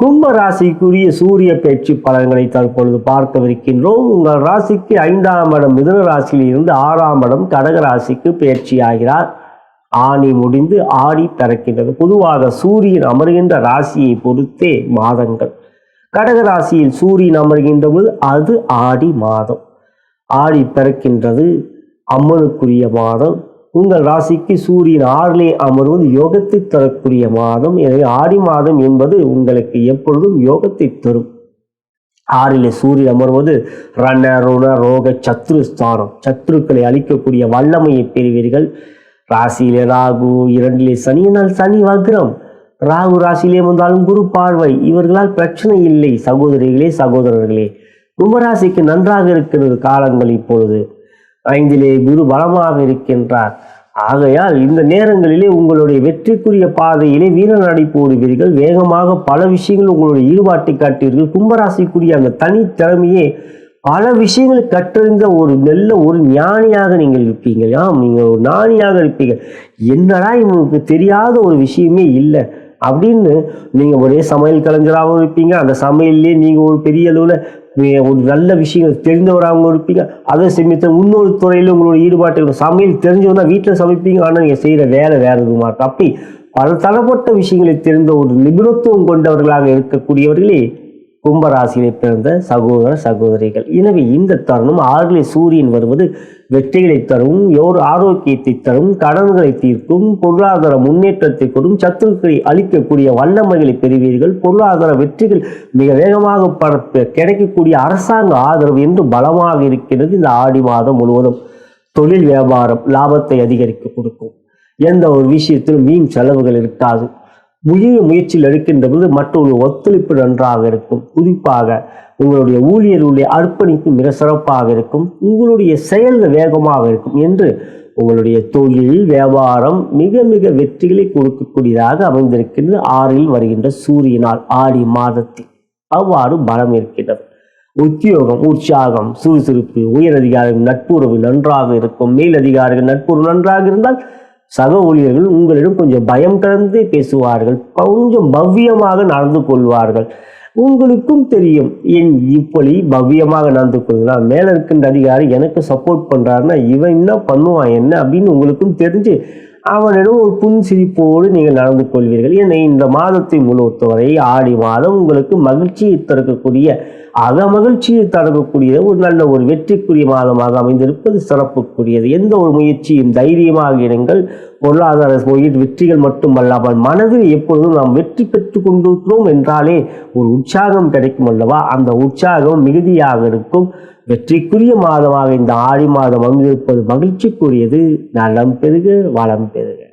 கும்ப ராசிக்குரிய சூரிய பேச்சு பலன்களை தற்பொழுது பார்க்கவிருக்கின்றோம். உங்கள் ராசிக்கு ஐந்தாம் இடம் மிதுன ராசியில் இருந்து ஆறாம் இடம் கடக ராசிக்கு பயிற்சி ஆகிறார். ஆணி முடிந்து ஆடி பிறக்கின்றது. பொதுவாக சூரியன் அமர்கின்ற ராசியை பொறுத்தே மாதங்கள். கடக ராசியில் சூரியன் அமர்கின்ற பொழுது அது ஆடி மாதம். ஆடி பிறக்கின்றது. அம்மனுக்குரிய மாதம். உங்கள் ராசிக்கு சூரியன் ஆறிலே அமர்வது யோகத்தை தரக்கூடிய மாதம். எனவே ஆடி மாதம் என்பது உங்களுக்கு எப்பொழுதும் யோகத்தை தரும். ஆறிலே சூரியன் அமர்வது ரண ருண ரோக சத்ரு ஸ்தானம். சத்ருக்களை அழிக்கக்கூடிய வல்லமையை பெறுவீர்கள். ராசியிலே ராகு இரண்டிலே சனியினால் சனி வக்ரம். ராகு ராசியிலே வந்தாலும் குரு பார்வை. இவர்களால் பிரச்சனை இல்லை. சகோதரிகளே சகோதரர்களே கும்பராசிக்கு நன்றாக இருக்கிறது காலங்கள் இப்பொழுது. ஐந்திலே குரு பலமாக இருக்கின்றார். ஆகையால் இந்த நேரங்களிலே உங்களுடைய வெற்றிக்குரிய பாதையிலே வீர நடை போடுவீர்கள். வேகமாக பல விஷயங்கள் உங்களுடைய ஈடுபாட்டை காட்டுவீர்கள். கும்பராசிக்குரிய அந்த தனித்திறமையே பல விஷயங்களை கற்றறிந்த ஒரு நல்ல ஒரு ஞானியாக நீங்கள் இருப்பீங்க. ஆம் நீங்கள் ஒரு ஞானியாக இருப்பீங்க. என்னடா இவங்களுக்கு தெரியாத ஒரு விஷயமே இல்லை அப்படின்னு நீங்கள் ஒரே சமையல் கலைஞராகவும் இருப்பீங்க. அந்த சமையல்லே நீங்கள் ஒரு பெரிய அளவில் ஒரு நல்ல விஷயங்கள் தெரிந்தவராகவும் இருப்பீங்க. அதை சமயத்தில் இன்னொரு துறையில் உங்களோட ஈடுபாட்டு சமையல் தெரிஞ்சவனா வீட்டில் சமைப்பீங்க. ஆனால் நீங்கள் செய்கிற வேலை வேற எதுவும் மாட்டோம் அப்படி பல தரப்பட்ட விஷயங்களை தெரிந்த ஒரு நிபுணத்துவம் கொண்டவர்களாக இருக்கக்கூடியவர்களே கும்பராசியிலே பிறந்த சகோதர சகோதரிகள். எனவே இந்த தருணம் ஆறிலே சூரியன் வருவது வெற்றிகளை தரும் யோர் ஆரோக்கியத்தை தரும் கடன்களை தீர்க்கும் பொருளாதார முன்னேற்றத்தை கொடுக்கும் சத்துருக்களை அளிக்கக்கூடிய வல்லமைகளை பெறுவீர்கள். பொருளாதார வெற்றிகள் மிக வேகமாக பட- கிடைக்கக்கூடிய அரசாங்க ஆதரவு என்று பலமாக இருக்கிறது இந்த ஆடி மாதம் முழுவதும். தொழில் வியாபாரம் லாபத்தை அதிகரிக்க கொடுக்கும். எந்த ஒரு விஷயத்திலும் வீண் செலவுகள் இருக்காது. முயற்சி முயற்சியில் எடுக்கின்ற போது மற்றொரு ஒத்துழைப்பு நன்றாக இருக்கும். குறிப்பாக உங்களுடைய ஊழியர்களுடைய அர்ப்பணிப்பு மிக சிறப்பாக இருக்கும். உங்களுடைய செயல்கள் வேகமாக இருக்கும் என்று உங்களுடைய தொழில் வியாபாரம் மிக மிக வெற்றிகளை கொடுக்கக்கூடியதாக அமைந்திருக்கின்றது. ஆறில் வருகின்ற சூரியனால் ஆடி மாதத்தில் அவ்வாறு பலம் இருக்கின்றது. உத்தியோகம் உற்சாகம் சுறுசுறுப்பு உயரதிகாரிகள் நட்புறவு நன்றாக இருக்கும். மேலதிகாரிகள் நட்புறவு நன்றாக இருந்தால் சக ஊழியர்கள் உங்களிடம் கொஞ்சம் பயம் கலந்து பேசுவார்கள் கொஞ்சம் பவ்யமாக நடந்து கொள்வார்கள். உங்களுக்கும் தெரியும் என் இப்படி பவ்யமாக நடந்து கொள்கிறான் மேல இருக்கின்ற அதிகாரி எனக்கு சப்போர்ட் பண்ணுறாருன்னா இவன் என்ன பண்ணுவான் என்ன அப்படின்னு உங்களுக்கும் தெரிஞ்சு அவனிடம் ஒரு புன்சிரிப்போடு நீங்கள் நடந்து கொள்வீர்கள். ஏன்னா இந்த மாதத்தை முழுவதுவரை ஆடி மாதம் உங்களுக்கு மகிழ்ச்சியை தரக்கூடிய அக மகிழ்ச்சியை தரக்கூடிய ஒரு நல்ல ஒரு வெற்றிக்குரிய மாதமாக அமைந்திருப்பது சிறப்புக்குரியது. எந்த ஒரு முயற்சியும் தைரியமாக இருங்கள் பொருளாதார வெற்றிகள் மட்டுமல்லாமல் மனதில் எப்பொழுதும் நாம் வெற்றி பெற்று கொண்டிருக்கிறோம் என்றாலே ஒரு உற்சாகம் கிடைக்கும் அல்லவா? அந்த உற்சாகம் மிகுதியாக இருக்கும். வெற்றிக்குரிய மாதமாக இந்த ஆடி மாதம் அமைந்திருப்பது மகிழ்ச்சிக்குரியது. நலம் பெருக வளம் பெறுக.